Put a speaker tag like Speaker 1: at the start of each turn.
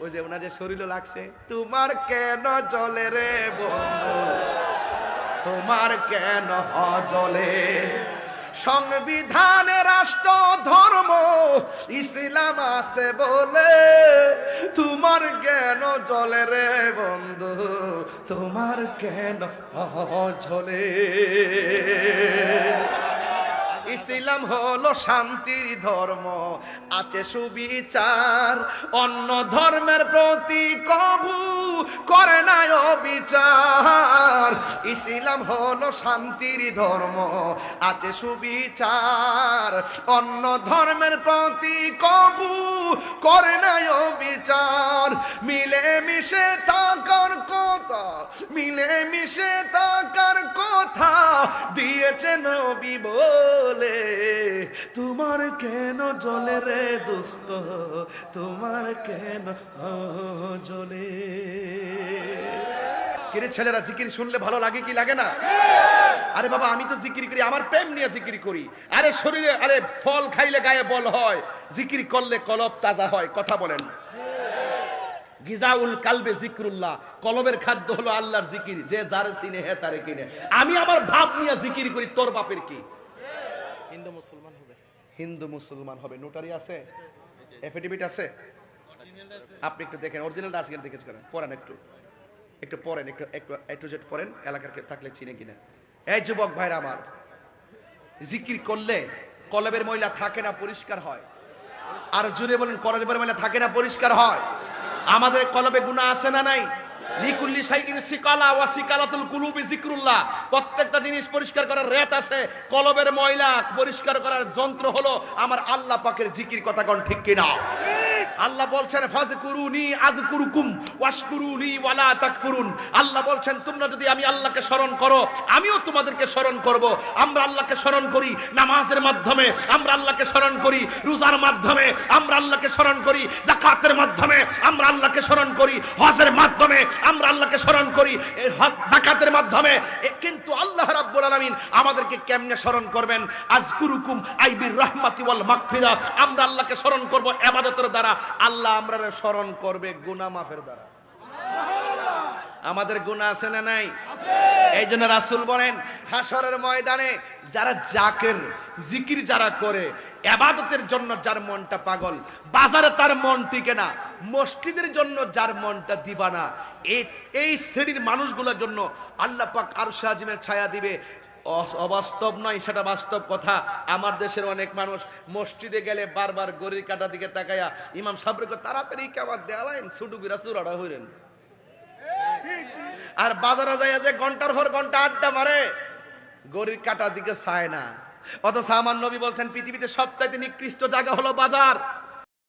Speaker 1: ওই যে ওনার যে শরীরও লাগছে। তোমার কেন জলে রে বন্ধু? তোমার কেন জলে সংবিধানে রাষ্ট্র, ধর্ম, ইসলাম আছে বলে তোমার জ্ঞান জলে রে বন্ধু? তোমার কেন জলে ইসলাম হলো শান্তির ধর্ম। আছে সুবিচার, অন্য ধর্মের প্রতি কবু করে না অবিচার। ইসলাম হলো শান্তির ধর্ম, আছে সুবিচার, অন্য ধর্মের প্রতি কবু করে না অবিচার। মিলে মিশে থাকার কথা মিলে মিশে থাকার কথা দিয়েছে নবী বলে। তোমার কেন জলে রে দোস্ত? তোমার কেন জলে কিরে ছেলেরা, জিকির শুনলে ভালো লাগে কি লাগে না? আরে বাবা, আমি তো জিকির করি, আমার প্রেম নিয়ে জিকির করি। আরে শরীরে, আরে ফল খাইলে গায়ে বল হয়। জিকির করলে কলব তাজা হয়, কথা বলেন। গিজাউল কালবে জিক্রুল্লাহ। কলবের খাদ্য হলো আল্লাহর জিকির। যে যারে চিনে হে তারে কিনে। আমি আমার ভাব নিয়ে জিকির করি তোর বাপের কি?
Speaker 2: হিন্দু মুসলমান হবে।
Speaker 1: হিন্দু মুসলমান হবে। নোটারি আছে? এফিডেভিট আছে? আপনি একটু দেখেন। অরিজিনালটা আজকে দেখেছ করেন। পড়েন একটু। একটু পড়েন একটু একটু একটু জেট পড়েন। এলাকার থাকলে চিনে কিনা। এই যুবক ভাইরা আমার জিকির করলে কলবের ময়লা থাকে না পরিষ্কার হয়। আর জুড়ে বলেন কলবের ময়লা থাকে না পরিষ্কার হয়। আমাদের কলবে গুণা আছে না নাই? লিকুল্লি শাইইন সিকালা ওয়া সিকালাতুল কুলুবি জিকরুল্লাহ প্রত্যেকটা জিনিস পরিষ্কার করার রেত আছে। কলবের ময়লা পরিষ্কার করার যন্ত্র হলো আমার আল্লাহ পাকের জিকির কথা কোন ঠিক কিনা? আল্লাহ বলছেন, ফাজকুরুনি আযকুরুকুম ওয়াশকুরুনি ওয়ালা তাকফুরুন। আল্লাহ বলছেন, তোমরা যদি আমি আল্লাহকে স্মরণ করো, আমিও তোমাদেরকে স্মরণ করব। আমরা আল্লাহকে স্মরণ করি নামাজের মাধ্যমে, আমরা আল্লাহকে স্মরণ করি রোজার মাধ্যমে, আমরা আল্লাহকে স্মরণ করি যাকাতের মাধ্যমে, আমরা আল্লাহকে স্মরণ করি হজের মাধ্যমে, আমরা আল্লাহকে স্মরণ করি যাকাতের মাধ্যমে। কিন্তু আল্লাহ রাব্বুল আলামিন আমাদেরকে কেমনে স্মরণ করবেন? আজকুরুকুম আইবির রহমাতি ওয়াল মাগফিরা আমরা আল্লাহকে স্মরণ করব ইবাদতের দ্বারা। আল্লাহ আমরা স্মরণ করবে গুনাহ মাফের দ্বারা। আমাদের গুনাহ আছে না নাই? এই জন্য রাসূল বলেন হাসরের ময়দানে যারা জাকের, জিকির যারা করে, এবাদতের জন্য যার মনটা পাগল, বাজারে তার মন টিকে না, মসজিদের জন্য যার মনটা দিবানা এই এই শ্রেণির মানুষগুলোর জন্য আল্লাহ পাক আর আজিমের ছায়া দিবে। অবাস্তব নয়, সেটা বাস্তব কথা। আমার দেশের অনেক মানুষ মসজিদে গেলে বারবার গরির কাটা দিকে তাকায়া ইমাম সাবরে তাড়াতাড়ি কেমন দেওয়ালেন? ছুটু বিরা চুরাটা হইলেন। আর বাজারে যাইয়া যে ঘণ্টার পর ঘণ্টা আড্ডা মারে, গরির কাটার দিকে চায় না। অথচ আমার নবী বলছেন, পৃথিবীতে সবচাইতে নিকৃষ্ট জায়গা হলো বাজার।